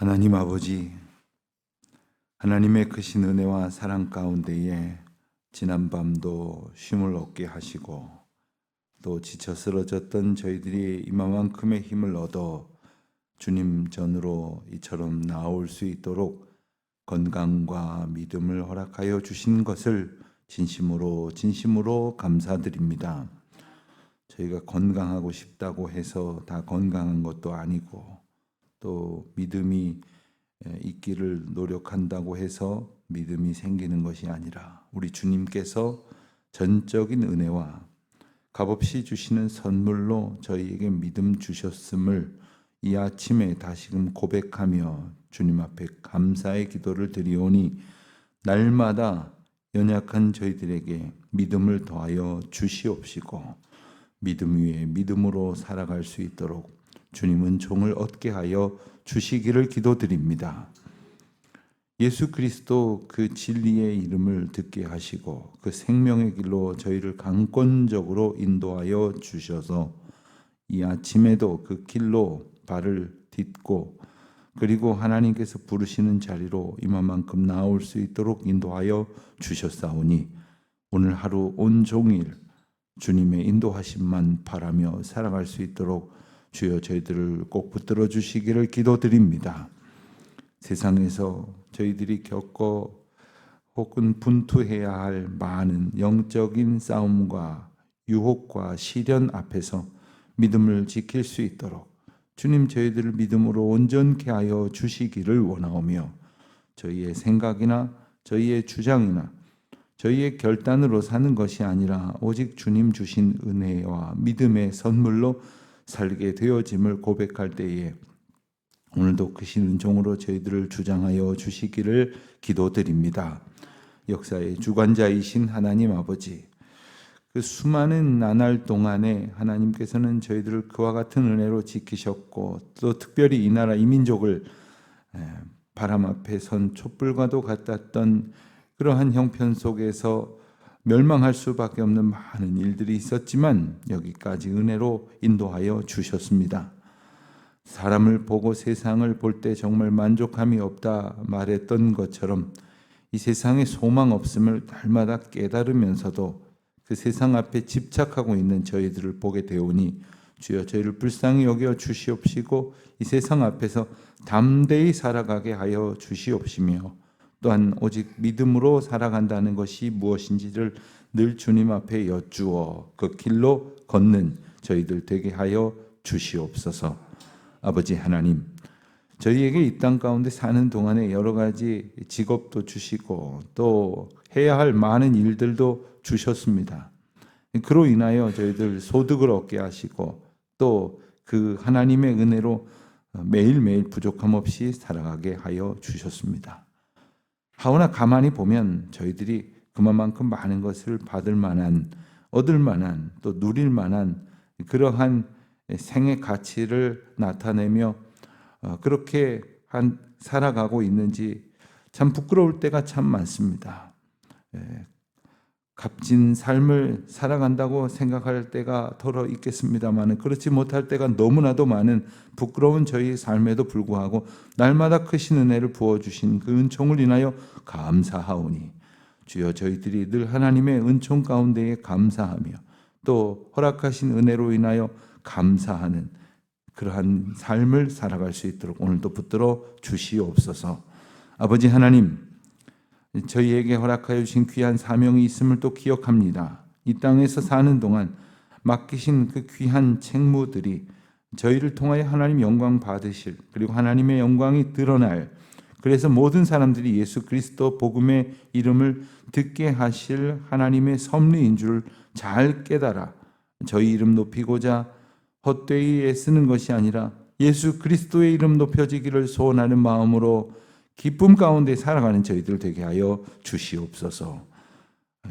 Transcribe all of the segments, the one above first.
하나님 아버지, 하나님의 크신 은혜와 사랑 가운데에 지난 밤도 쉼을 얻게 하시고 또 지쳐 쓰러졌던 저희들이 이만큼의 힘을 얻어 주님 전으로 이처럼 나올 수 있도록 건강과 믿음을 허락하여 주신 것을 진심으로 진심으로 감사드립니다. 저희가 건강하고 싶다고 해서 다 건강한 것도 아니고 또 믿음이 있기를 노력한다고 해서 믿음이 생기는 것이 아니라 우리 주님께서 전적인 은혜와 값없이 주시는 선물로 저희에게 믿음 주셨음을 이 아침에 다시금 고백하며 주님 앞에 감사의 기도를 드리오니 날마다 연약한 저희들에게 믿음을 더하여 주시옵시고 믿음 위에 믿음으로 살아갈 수 있도록 주님은 종을 얻게 하여 주시기를 기도드립니다. 예수 그리스도 그 진리의 이름을 듣게 하시고 그 생명의 길로 저희를 강권적으로 인도하여 주셔서 이 아침에도 그 길로 발을 딛고 그리고 하나님께서 부르시는 자리로 이만큼 나올 수 있도록 인도하여 주셨사오니 오늘 하루 온종일 주님의 인도하심만 바라며 살아갈 수 있도록 주여 저희들을 꼭 붙들어 주시기를 기도드립니다. 세상에서 저희들이 겪어 혹은 분투해야 할 많은 영적인 싸움과 유혹과 시련 앞에서 믿음을 지킬 수 있도록 주님 저희들을 믿음으로 온전케 하여 주시기를 원하오며 저희의 생각이나 저희의 주장이나 저희의 결단으로 사는 것이 아니라 오직 주님 주신 은혜와 믿음의 선물로 살게 되어짐을 고백할 때에 오늘도 크신 은총으로 저희들을 주장하여 주시기를 기도드립니다. 역사의 주관자이신 하나님 아버지, 그 수많은 나날 동안에 하나님께서는 저희들을 그와 같은 은혜로 지키셨고 또 특별히 이 나라 이민족을 바람 앞에 선 촛불과도 같았던 그러한 형편 속에서 멸망할 수밖에 없는 많은 일들이 있었지만 여기까지 은혜로 인도하여 주셨습니다. 사람을 보고 세상을 볼 때 정말 만족함이 없다 말했던 것처럼 이 세상에 소망 없음을 날마다 깨달으면서도 그 세상 앞에 집착하고 있는 저희들을 보게 되오니 주여 저희를 불쌍히 여겨 주시옵시고 이 세상 앞에서 담대히 살아가게 하여 주시옵시며 또한 오직 믿음으로 살아간다는 것이 무엇인지를 늘 주님 앞에 여쭈어 그 길로 걷는 저희들 되게 하여 주시옵소서. 아버지 하나님, 저희에게 이 땅 가운데 사는 동안에 여러 가지 직업도 주시고 또 해야 할 많은 일들도 주셨습니다. 그로 인하여 저희들 소득을 얻게 하시고 또 그 하나님의 은혜로 매일매일 부족함 없이 살아가게 하여 주셨습니다. 하오나 가만히 보면 저희들이 그만큼 많은 것을 받을 만한 얻을 만한 또 누릴 만한 그러한 생의 가치를 나타내며 어, 그렇게 한 살아가고 있는지 참 부끄러울 때가 참 많습니다. 예, 값진 삶을 살아간다고 생각할 때가 더러 있겠습니다만 그렇지 못할 때가 너무나도 많은 부끄러운 저희 삶에도 불구하고 날마다 크신 은혜를 부어주신 그 은총을 인하여 감사하오니 주여 저희들이 늘 하나님의 은총 가운데에 감사하며 또 허락하신 은혜로 인하여 감사하는 그러한 삶을 살아갈 수 있도록 오늘도 붙들어 주시옵소서. 아버지 하나님 저희에게 허락하여 주신 귀한 사명이 있음을 또 기억합니다. 이 땅에서 사는 동안 맡기신 그 귀한 책무들이 저희를 통하여 하나님 영광 받으실 그리고 하나님의 영광이 드러날 그래서 모든 사람들이 예수 그리스도 복음의 이름을 듣게 하실 하나님의 섭리인 줄 잘 깨달아 저희 이름 높이고자 헛되이 애쓰는 것이 아니라 예수 그리스도의 이름 높여지기를 소원하는 마음으로 기쁨 가운데 살아가는 저희들 되게 하여 주시옵소서.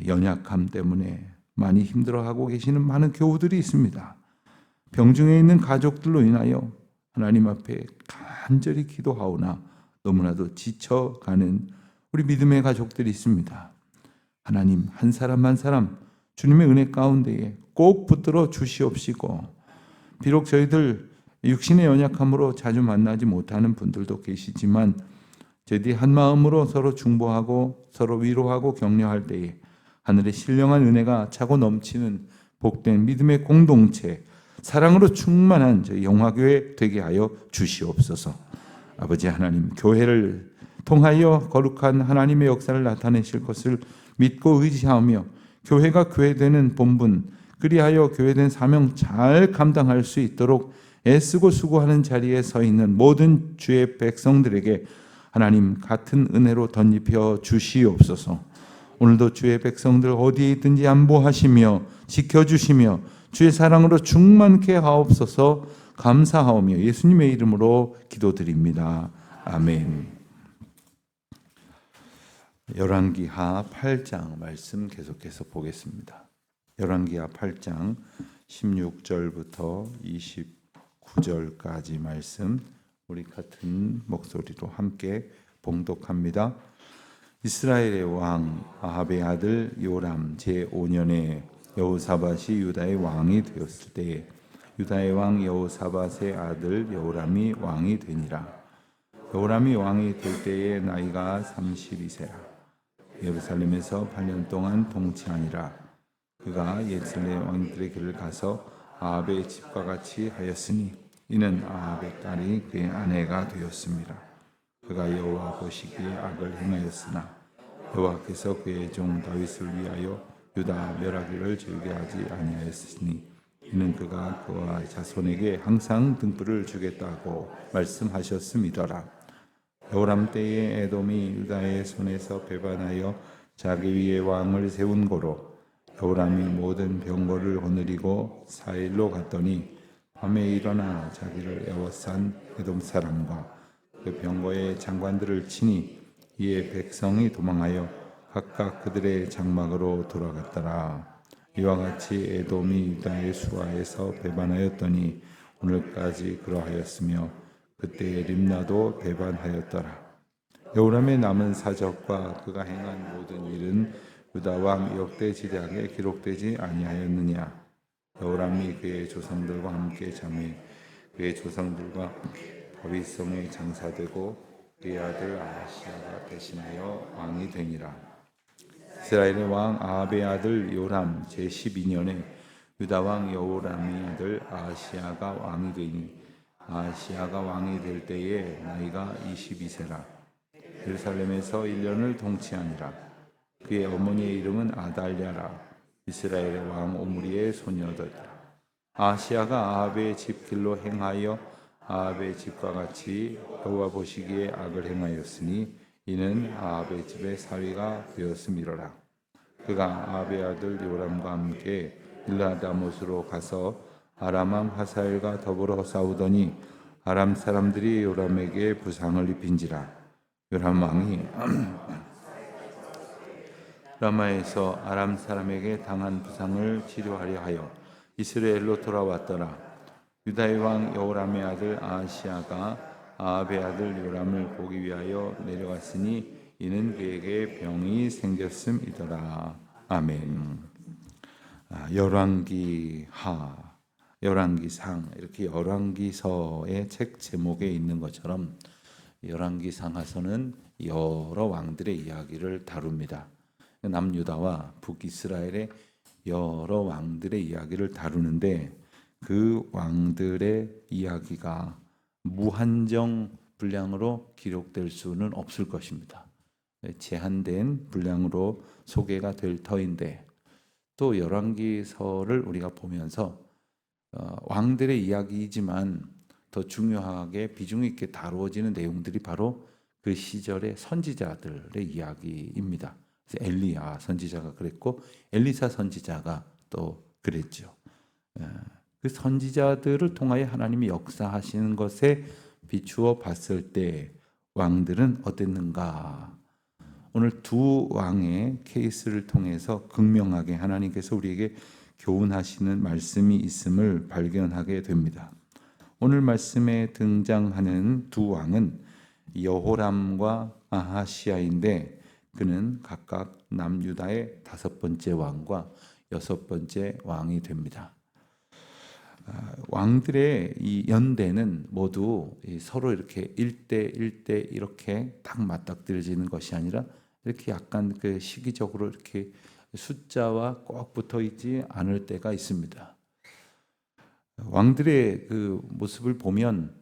연약함 때문에 많이 힘들어하고 계시는 많은 교우들이 있습니다. 병중에 있는 가족들로 인하여 하나님 앞에 간절히 기도하오나 너무나도 지쳐가는 우리 믿음의 가족들이 있습니다. 하나님 한 사람 한 사람 주님의 은혜 가운데에 꼭 붙들어 주시옵시고 비록 저희들 육신의 연약함으로 자주 만나지 못하는 분들도 계시지만 저희들이 한 마음으로 서로 중보하고 서로 위로하고 격려할 때에 하늘의 신령한 은혜가 차고 넘치는 복된 믿음의 공동체, 사랑으로 충만한 저희 영화교회 되게 하여 주시옵소서. 아버지 하나님, 교회를 통하여 거룩한 하나님의 역사를 나타내실 것을 믿고 의지하며 교회가 교회되는 본분, 그리하여 교회된 사명 잘 감당할 수 있도록 애쓰고 수고하는 자리에 서 있는 모든 주의 백성들에게 하나님 같은 은혜로 덧입혀 주시옵소서. 오늘도 주의 백성들 어디에 있든지 안보하시며 지켜주시며 주의 사랑으로 충만케 하옵소서 감사하오며 예수님의 이름으로 기도드립니다. 아멘. 열왕기하 8장 말씀 계속해서 보겠습니다. 열왕기하 8장 16절부터 29절까지 말씀 우리 같은 목소리로 함께 봉독합니다. 이스라엘의 왕 아합의 아들 요람 제5년에 여호사밧이 유다의 왕이 되었을 때에 유다의 왕 여호사밧의 아들 여호람이 왕이 되니라. 여호람이 왕이 될 때에 나이가 32세라. 예루살렘에서 8년 동안 통치하니라. 그가 예루살렘 왕들의 길을 가서 아합의 집과 같이 하였으니 이는 아합의 딸이 그의 아내가 되었습니다. 그가 여호와 보시기에 악을 행하였으나 여호와께서 그의 종 다윗을 위하여 유다 멸하기를 즐겨 하지 아니하였으니 이는 그가 그와 자손에게 항상 등불을 주겠다고 말씀하셨음이더라. 여호람 때에 에돔이 유다의 손에서 배반하여 자기 위에 왕을 세운 고로 여호람이 모든 병거를 거느리고 사일로 갔더니 밤에 일어나 자기를 에워싼 에돔 사람과 그 병거의 장관들을 치니 이에 백성이 도망하여 각각 그들의 장막으로 돌아갔더라. 이와 같이 에돔이 유다의 수하에서 배반하였더니 오늘까지 그러하였으며 그때 림나도 배반하였더라. 여호람의 남은 사적과 그가 행한 모든 일은 유다 왕 역대 지략에 기록되지 아니하였느냐? 여호람이 그의 조상들과 함께 잠에 그의 조상들과 다윗성에 장사되고 그의 아들 아하시아가 대신하여 왕이 되니라. 이스라엘의 왕 아합의 아들 요람 제 12년에 유다 왕 여호람의 아들 아하시아가 왕이 되니 아하시아가 왕이 될 때에 나이가 22세라. 예루살렘에서 1년을 통치하니라. 그의 어머니의 이름은 아달랴라. 이스라엘의 왕 오므리의 소녀더라. 아시아가 아합의 집 길로 행하여 아합의 집과 같이 여호와 보시기에 악을 행하였으니 이는 아합의 집의 사위가 되었음이로라. 그가 아합의 아들 요람과 함께 일라다못으로 가서 아람 왕 하사엘과 더불어 싸우더니 아람 사람들이 요람에게 부상을 입힌지라. 요람 왕이 라마에서 아람 사람에게 당한 부상을 치료하려 하여 이스라엘로 돌아왔더라. 유다의 왕 여호람의 아들 아시아가 아합의 아들 요람을 보기 위하여 내려왔으니 이는 그에게 병이 생겼음이더라. 아멘. 아, 열왕기 하, 열왕기 상 이렇게 열왕기서의 책 제목에 있는 것처럼 열왕기 상하서는 여러 왕들의 이야기를 다룹니다. 남유다와 북이스라엘의 여러 왕들의 이야기를 다루는데 그 왕들의 이야기가 무한정 분량으로 기록될 수는 없을 것입니다. 제한된 분량으로 소개가 될 터인데 또 열왕기서를 우리가 보면서 어, 왕들의 이야기이지만 더 중요하게 비중 있게 다루어지는 내용들이 바로 그 시절의 선지자들의 이야기입니다. 엘리야 선지자가 그랬고 엘리사 선지자가 또 그랬죠. 예, 그 선지자들을 통하여 하나님이 역사하시는 것에 비추어 봤을 때 왕들은 어땠는가? 오늘 두 왕의 케이스를 통해서 극명하게 하나님께서 우리에게 교훈하시는 말씀이 있음을 발견하게 됩니다. 오늘 말씀에 등장하는 두 왕은 여호람과 아하시아인데 그는 각각 남유다의 다섯 번째 왕과 여섯 번째 왕이 됩니다. 아, 왕들의 이 연대는 모두 이 서로 이렇게 일대일대 이렇게 딱 맞닥뜨려지는 것이 아니라 이렇게 약간 그 시기적으로 이렇게 숫자와 꼭 붙어 있지 않을 때가 있습니다. 왕들의 그 모습을 보면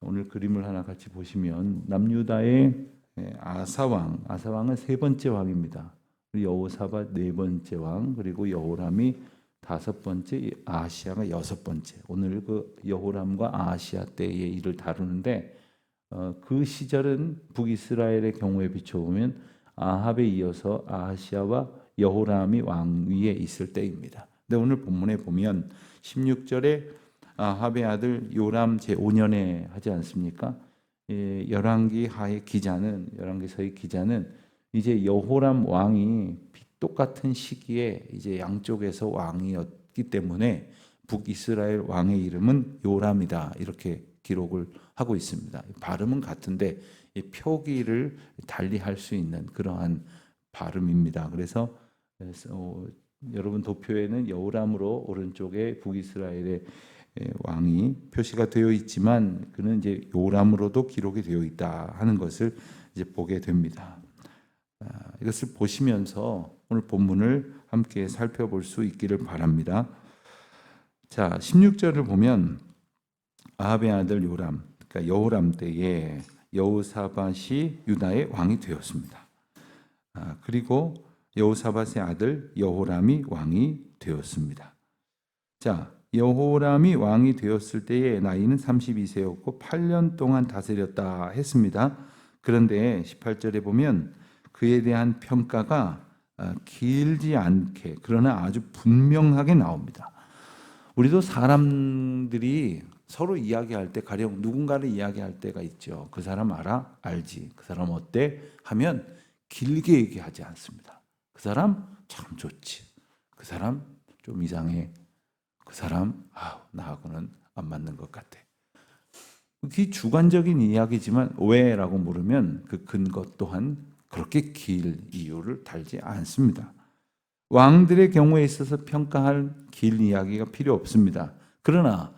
오늘 그림을 하나 같이 보시면 남유다의 예, 아사왕, 아사왕은 세 번째 왕입니다. 여호사밧 네 번째 왕, 그리고 여호람이 다섯 번째, 아시아가 여섯 번째. 오늘 그 여호람과 아시아 때의 일을 다루는데 어, 그 시절은 북이스라엘의 경우에 비춰보면 아합에 이어서 아시아와 여호람이 왕위에 있을 때입니다. 근데 오늘 본문에 보면 16절에 아합의 아들 요람 제 5년에 하지 않습니까? 예, 열왕기 하의 기자는 열왕기서의 기자는 이제 여호람 왕이 똑같은 시기에 이제 양쪽에서 왕이었기 때문에 북이스라엘 왕의 이름은 요람이다 이렇게 기록을 하고 있습니다. 발음은 같은데 이 표기를 달리할 수 있는 그러한 발음입니다. 그래서 어, 여러분 도표에는 여호람으로 오른쪽에 북이스라엘의 예, 왕이 표시가 되어 있지만 그는 이제 요람으로도 기록이 되어 있다 하는 것을 이제 보게 됩니다. 아, 이것을 보시면서 오늘 본문을 함께 살펴볼 수 있기를 바랍니다. 자, 16절을 보면 아합의 아들 요람, 그러니까 여호람 때에 여호사밧이 유다의 왕이 되었습니다. 아, 그리고 여호사밧의 아들 여호람이 왕이 되었습니다. 자, 여호람이 왕이 되었을 때의 나이는 32세였고 8년 동안 다스렸다 했습니다. 그런데 18절에 보면 그에 대한 평가가 아, 길지 않게 그러나 아주 분명하게 나옵니다. 우리도 사람들이 서로 이야기할 때 가령 누군가를 이야기할 때가 있죠. 그 사람 알아? 알지. 그 사람 어때? 하면 길게 얘기하지 않습니다. 그 사람 참 좋지. 그 사람 좀 이상해. 그 사람 아, 나하고는 안 맞는 것 같아. 그게 주관적인 이야기지만 왜라고 물으면 그 근거 또한 그렇게 길 이유를 달지 않습니다. 왕들의 경우에 있어서 평가할 길 이야기가 필요 없습니다. 그러나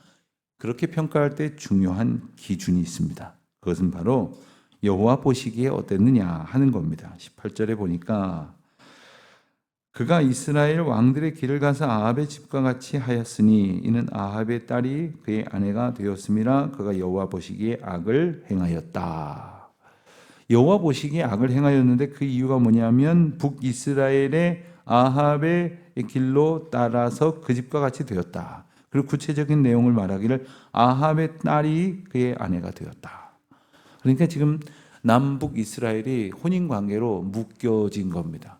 그렇게 평가할 때 중요한 기준이 있습니다. 그것은 바로 여호와 보시기에 어땠느냐 하는 겁니다. 18절에 보니까 그가 이스라엘 왕들의 길을 가서 아합의 집과 같이 하였으니 이는 아합의 딸이 그의 아내가 되었음이라 그가 여호와 보시기에 악을 행하였다. 여호와 보시기에 악을 행하였는데 그 이유가 뭐냐면 북이스라엘의 아합의 길로 따라서 그 집과 같이 되었다. 그리고 구체적인 내용을 말하기를 아합의 딸이 그의 아내가 되었다. 그러니까 지금 남북 이스라엘이 혼인 관계로 묶여진 겁니다.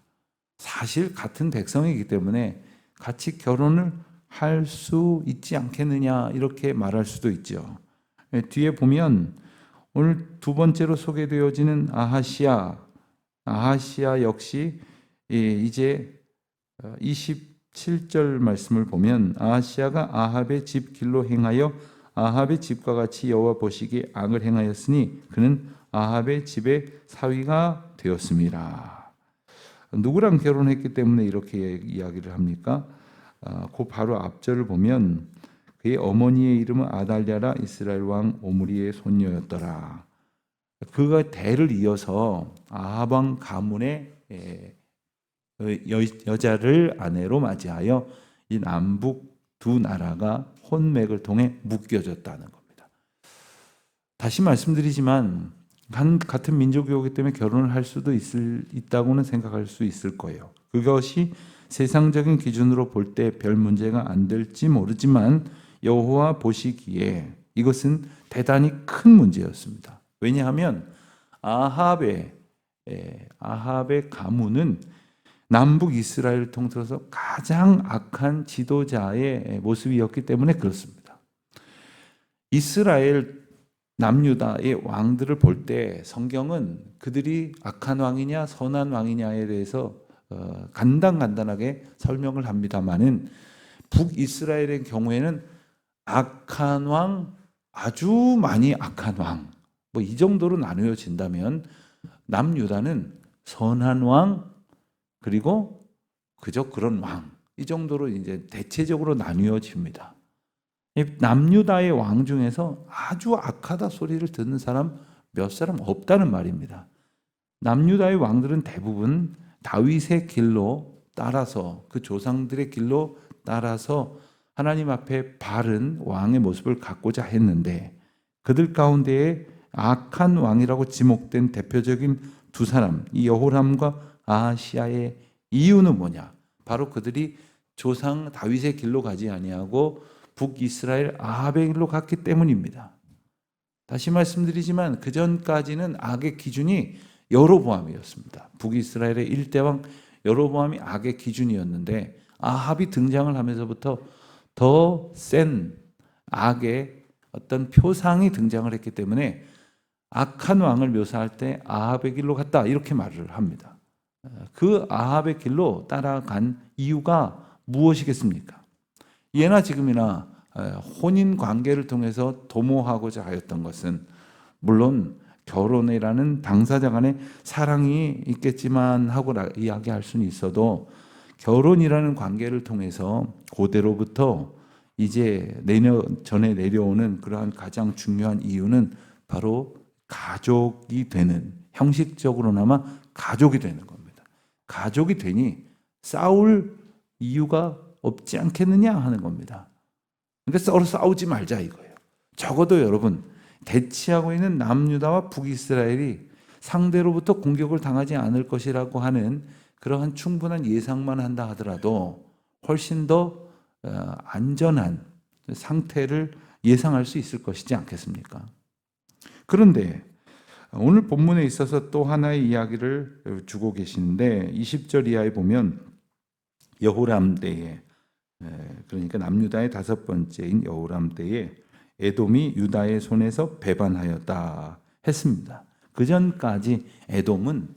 사실 같은 백성이기 때문에 같이 결혼을 할 수 있지 않겠느냐 이렇게 말할 수도 있죠. 예, 뒤에 보면 오늘 두 번째로 소개되어지는 아하시아, 아하시아 역시 예, 이제 27절 말씀을 보면 아하시아가 아합의 집 길로 행하여 아합의 집과 같이 여호와 보시기에 악을 행하였으니 그는 아합의 집의 사위가 되었습니다. 누구랑 결혼했기 때문에 이렇게 이야기를 합니까? 아, 그 바로 앞절을 보면 그의 어머니의 이름은 아달랴라 이스라엘 왕 오므리의 손녀였더라. 그가 대를 이어서 왕 가문의 에, 여, 여자를 아내로 맞이하여 이 남북 두 나라가 혼맥을 통해 묶여졌다는 겁니다. 다시 말씀드리지만 한 같은 민족이기 때문에 결혼을 할 수도 있을 있다고는 생각할 수 있을 거예요. 그것이 세상적인 기준으로 볼 때 별 문제가 안 될지 모르지만 여호와 보시기에 이것은 대단히 큰 문제였습니다. 왜냐하면 아합의 예, 아합의 가문은 남북 이스라엘을 통틀어서 가장 악한 지도자의 모습이었기 때문에 그렇습니다. 이스라엘 남유다의 왕들을 볼 때 성경은 그들이 악한 왕이냐 선한 왕이냐에 대해서 어, 간단간단하게 설명을 합니다만은 북이스라엘의 경우에는 악한 왕, 아주 많이 악한 왕, 뭐 이 정도로 나누어진다면 남유다는 선한 왕, 그리고 그저 그런 왕, 이 정도로 이제 대체적으로 나뉘어집니다. 이 남유다의 왕 중에서 아주 악하다 소리를 듣는 사람 몇 사람 없다는 말입니다. 남유다의 왕들은 대부분 다윗의 길로 따라서 그 조상들의 길로 따라서 하나님 앞에 바른 왕의 모습을 갖고자 했는데 그들 가운데에 악한 왕이라고 지목된 대표적인 두 사람, 이 여호람과 아하시아의 이유는 뭐냐? 바로 그들이 조상 다윗의 길로 가지 아니하고 북이스라엘 길로 갔기 때문입니다. 다시 말씀드리지만 그 전까지는 악의 기준이 여로보암이었습니다. 북이스라엘의 일대왕 여로보암이 악의 기준이었는데 아합이 등장을 하면서부터 더 센 악의 어떤 표상이 등장을 했기 때문에 악한 왕을 묘사할 때 아합의 길로 갔다 이렇게 말을 합니다. 그 아합의 길로 따라간 이유가 무엇이겠습니까? 예나 지금이나 혼인 관계를 통해서 도모하고자 하였던 것은 물론 결혼이라는 당사자 간의 사랑이 있겠지만 하고 이야기할 수는 있어도 결혼이라는 관계를 통해서 고대로부터 이제 내려 전에 내려오는 그러한 가장 중요한 이유는 바로 가족이 되는 형식적으로나마 가족이 되는 겁니다. 가족이 되니 싸울 이유가 없지 않겠느냐 하는 겁니다. 그러니까 서로 싸우지 말자 이거예요. 적어도 여러분 대치하고 있는 남유다와 북이스라엘이 상대로부터 공격을 당하지 않을 것이라고 하는 그러한 충분한 예상만 한다 하더라도 훨씬 더 어, 안전한 상태를 예상할 수 있을 것이지 않겠습니까? 그런데 오늘 본문에 있어서 또 하나의 이야기를 주고 계시는데 20절 이하에 보면 여호람 때에 그러니까 남유다의 다섯 번째인 여호람 때에 에돔이 유다의 손에서 배반하였다 했습니다. 그 전까지 에돔은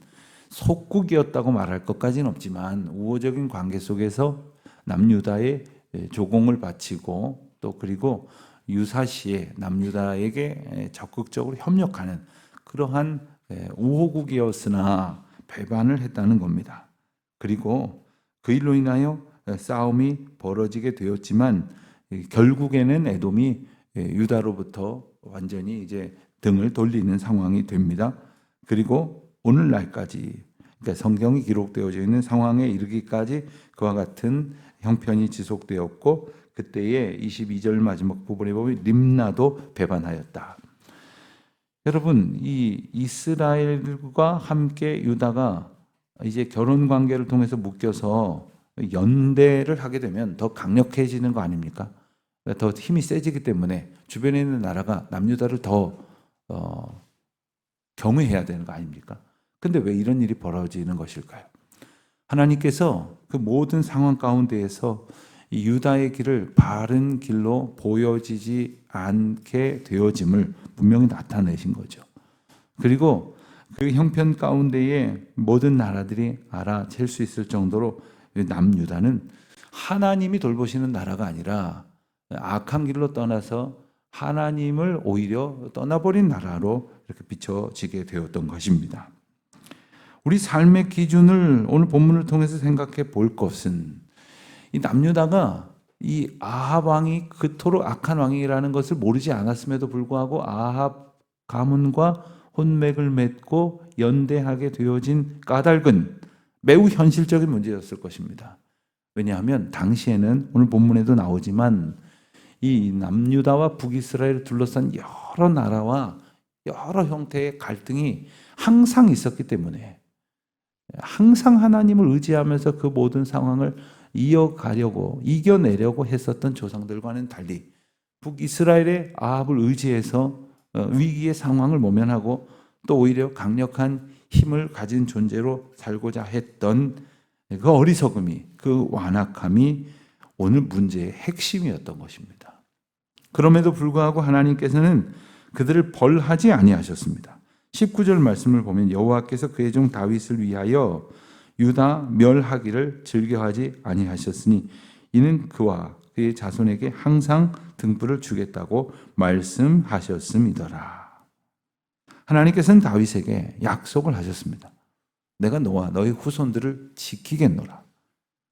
속국이었다고 말할 것까지는 없지만 우호적인 관계 속에서 남유다의 조공을 바치고 또 그리고 유사시에 남유다에게 적극적으로 협력하는 그러한 우호국이었으나 배반을 했다는 겁니다. 그리고 그 일로 인하여 싸움이 벌어지게 되었지만 결국에는 에돔이 유다로부터 완전히 이제 등을 돌리는 상황이 됩니다. 그리고 오늘날까지 그러니까 성경이 기록되어져 있는 상황에 이르기까지 그와 같은 형편이 지속되었고 그때의 22절 마지막 부분에 보면 림나도 배반하였다. 여러분 이 이스라엘과 함께 유다가 이제 결혼 관계를 통해서 묶여서 연대를 하게 되면 더 강력해지는 거 아닙니까? 더 힘이 세지기 때문에 주변에 있는 나라가 남유다를 더 어, 경외해야 되는 거 아닙니까? 근데 왜 이런 일이 벌어지는 것일까요? 하나님께서 그 모든 상황 가운데에서 유다의 길을 바른 길로 보여지지 않게 되어짐을 분명히 나타내신 거죠. 그리고 그 형편 가운데에 모든 나라들이 알아챌 수 있을 정도로 남유다는 하나님이 돌보시는 나라가 아니라 악한 길로 떠나서 하나님을 오히려 떠나버린 나라로 이렇게 비춰지게 되었던 것입니다. 우리 삶의 기준을 오늘 본문을 통해서 생각해 볼 것은 이 남유다가 이 아합 왕이 그토록 악한 왕이라는 것을 모르지 않았음에도 불구하고 아합 가문과 혼맥을 맺고 연대하게 되어진 까닭은 매우 현실적인 문제였을 것입니다. 왜냐하면 당시에는 오늘 본문에도 나오지만 이 남유다와 북이스라엘을 둘러싼 여러 나라와 여러 형태의 갈등이 항상 있었기 때문에 항상 하나님을 의지하면서 그 모든 상황을 이어가려고 이겨내려고 했었던 조상들과는 달리 북이스라엘의 아합을 의지해서 어, 위기의 상황을 모면하고 또 오히려 강력한 힘을 가진 존재로 살고자 했던 그 어리석음이 그 완악함이 오늘 문제의 핵심이었던 것입니다. 그럼에도 불구하고 하나님께서는 그들을 벌하지 아니하셨습니다. 19절 말씀을 보면 여호와께서 그의 종 다윗을 위하여 유다 멸하기를 즐겨하지 아니하셨으니 이는 그와 그의 자손에게 항상 등불을 주겠다고 말씀하셨음이더라. 하나님께서는 다윗에게 약속을 하셨습니다. 내가 너와 너의 후손들을 지키겠노라.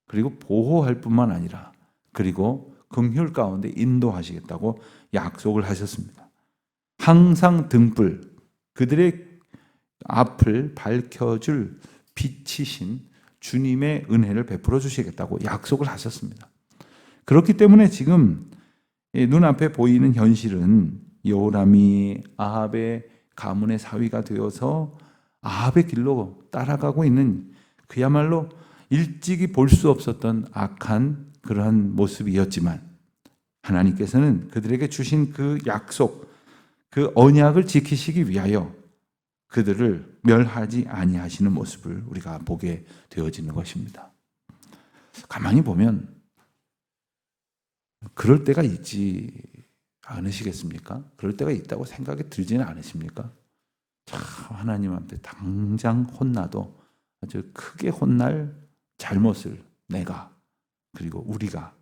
그리고 보호할 뿐만 아니라 그리고 긍휼 가운데 인도하시겠다고 약속을 하셨습니다. 항상 등불 그들의 앞을 밝혀줄 빛이신 주님의 은혜를 베풀어 주시겠다고 약속을 하셨습니다. 그렇기 때문에 지금 눈앞에 보이는 현실은 여호람이 아합의 가문의 사위가 되어서 아합의 길로 따라가고 있는 그야말로 일찍이 볼 수 없었던 악한 그러한 모습이었지만 하나님께서는 그들에게 주신 그 약속, 그 언약을 지키시기 위하여 그들을 멸하지 아니하시는 모습을 우리가 보게 되어지는 것입니다. 가만히 보면 그럴 때가 있지 않으시겠습니까? 그럴 때가 있다고 생각이 들지는 않으십니까? 참 하나님한테 당장 혼나도 아주 크게 혼날 잘못을 내가 그리고 우리가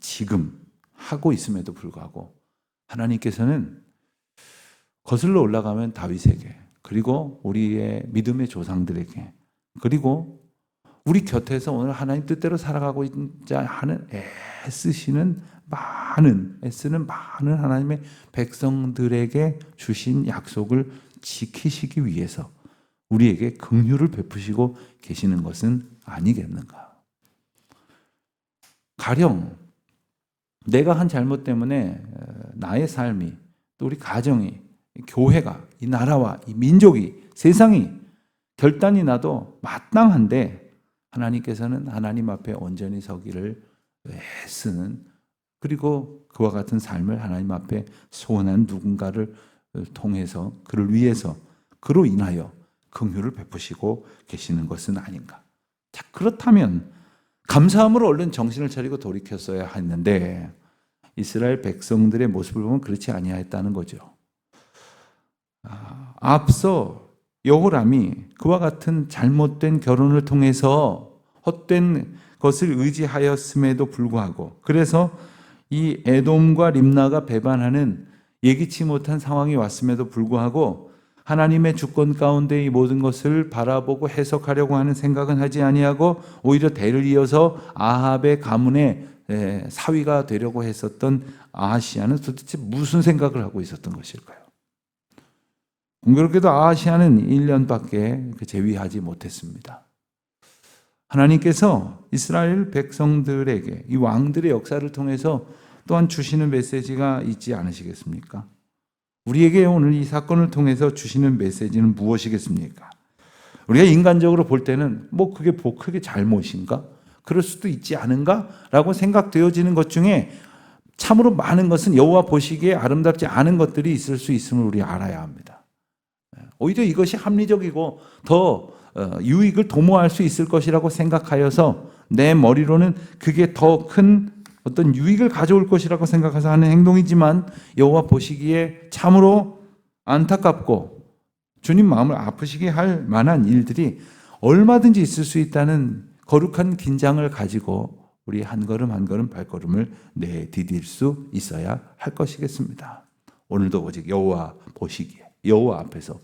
지금 하고 있음에도 불구하고 하나님께서는 거슬러 올라가면 다윗에게 그리고 우리의 믿음의 조상들에게 그리고 우리 곁에서 오늘 하나님 뜻대로 살아가고 있자 하는 애쓰시는 많은 애쓰는 많은 하나님의 백성들에게 주신 약속을 지키시기 위해서 우리에게 긍휼을 베푸시고 계시는 것은 아니겠는가? 가령 내가 한 잘못 때문에 나의 삶이 또 우리 가정이 교회가 이 나라와 이 민족이 세상이 결단이 나도 마땅한데 하나님께서는 하나님 앞에 온전히 서기를 애쓰는 그리고 그와 같은 삶을 하나님 앞에 소원한 누군가를 통해서 그를 위해서 그로 인하여 긍휼을 베푸시고 계시는 것은 아닌가. 자, 그렇다면 감사함으로 얼른 정신을 차리고 돌이켰어야 했는데 이스라엘 백성들의 모습을 보면 그렇지 아니하였다는 거죠. 아, 앞서 여호람이 그와 같은 잘못된 결혼을 통해서 헛된 것을 의지하였음에도 불구하고 그래서 이 에돔과 림나가 배반하는 예기치 못한 상황이 왔음에도 불구하고 하나님의 주권 가운데 이 모든 것을 바라보고 해석하려고 하는 생각은 하지 아니하고 오히려 대를 이어서 아합의 가문의 사위가 되려고 했었던 아하시아는 도대체 무슨 생각을 하고 있었던 것일까요? 공교롭게도 아하시아는 1년밖에 그 재위하지 못했습니다. 하나님께서 이스라엘 백성들에게 이 왕들의 역사를 통해서 또한 주시는 메시지가 있지 않으시겠습니까? 우리에게 오늘 이 사건을 통해서 주시는 메시지는 무엇이겠습니까? 우리가 인간적으로 볼 때는 뭐 그게 뭐 크게 잘못인가? 그럴 수도 있지 않은가 라고 생각되어지는 것 중에 참으로 많은 것은 여호와 보시기에 아름답지 않은 것들이 있을 수 있음을 우리 알아야 합니다. 오히려 이것이 합리적이고 더 어, 유익을 도모할 수 있을 것이라고 생각하여서 내 머리로는 그게 더 큰 어떤 유익을 가져올 것이라고 생각해서 하는 행동이지만 여호와 보시기에 참으로 안타깝고 주님 마음을 아프시게 할 만한 일들이 얼마든지 있을 수 있다는 거룩한 긴장을 가지고 우리 한 걸음 한 걸음 발걸음을 내디딜 수 있어야 할 것이겠습니다. 오늘도 오직 여호와 보시기에 여호와 앞에서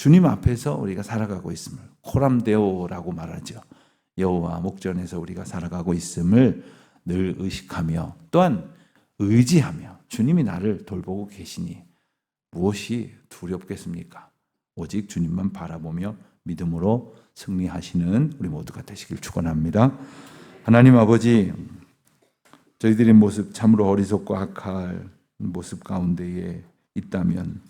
주님 앞에서 우리가 살아가고 있음을 코람데오라고 말하죠. 여호와 목전에서 우리가 살아가고 있음을 늘 의식하며 또한 의지하며 주님이 나를 돌보고 계시니 무엇이 두렵겠습니까? 오직 주님만 바라보며 믿음으로 승리하시는 우리 모두가 되시길 축원합니다. 하나님 아버지 저희들의 모습 참으로 어리석고 악할 모습 가운데에 있다면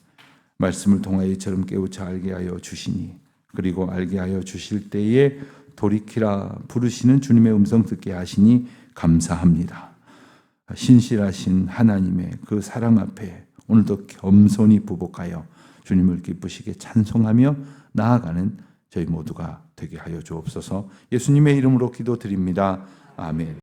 말씀을 통하여 이처럼 깨우쳐 알게 하여 주시니 그리고 알게 하여 주실 때에 돌이키라 부르시는 주님의 음성 듣게 하시니 감사합니다. 신실하신 하나님의 그 사랑 앞에 오늘도 겸손히 부복하여 주님을 기쁘시게 찬송하며 나아가는 저희 모두가 되게 하여 주옵소서. 예수님의 이름으로 기도드립니다. 아멘.